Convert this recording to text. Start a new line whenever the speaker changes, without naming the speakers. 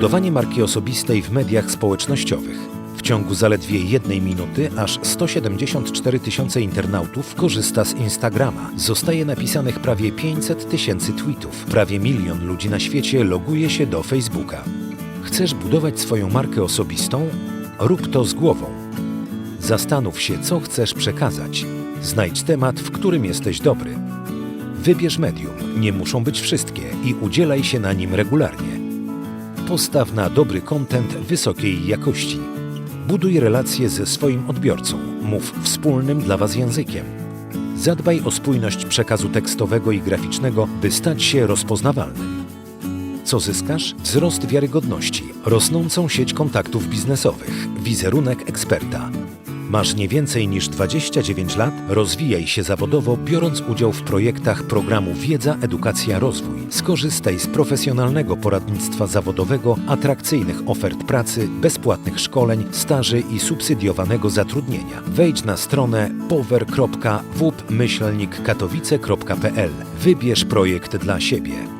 Budowanie marki osobistej w mediach społecznościowych. W ciągu zaledwie jednej minuty aż 174 tysiące internautów korzysta z Instagrama. Zostaje napisanych prawie 500 tysięcy tweetów. Prawie milion ludzi na świecie loguje się do Facebooka. Chcesz budować swoją markę osobistą? Rób to z głową. Zastanów się, co chcesz przekazać. Znajdź temat, w którym jesteś dobry. Wybierz medium, nie muszą być wszystkie i udzielaj się na nim regularnie. Postaw na dobry content wysokiej jakości. Buduj relacje ze swoim odbiorcą. Mów wspólnym dla Was językiem. Zadbaj o spójność przekazu tekstowego i graficznego, by stać się rozpoznawalnym. Co zyskasz? Wzrost wiarygodności, rosnącą sieć kontaktów biznesowych, wizerunek eksperta. Masz nie więcej niż 29 lat? Rozwijaj się zawodowo, biorąc udział w projektach programu Wiedza, Edukacja, Rozwój. Skorzystaj z profesjonalnego poradnictwa zawodowego, atrakcyjnych ofert pracy, bezpłatnych szkoleń, staży i subsydiowanego zatrudnienia. Wejdź na stronę power.wup-katowice.pl. Wybierz projekt dla siebie.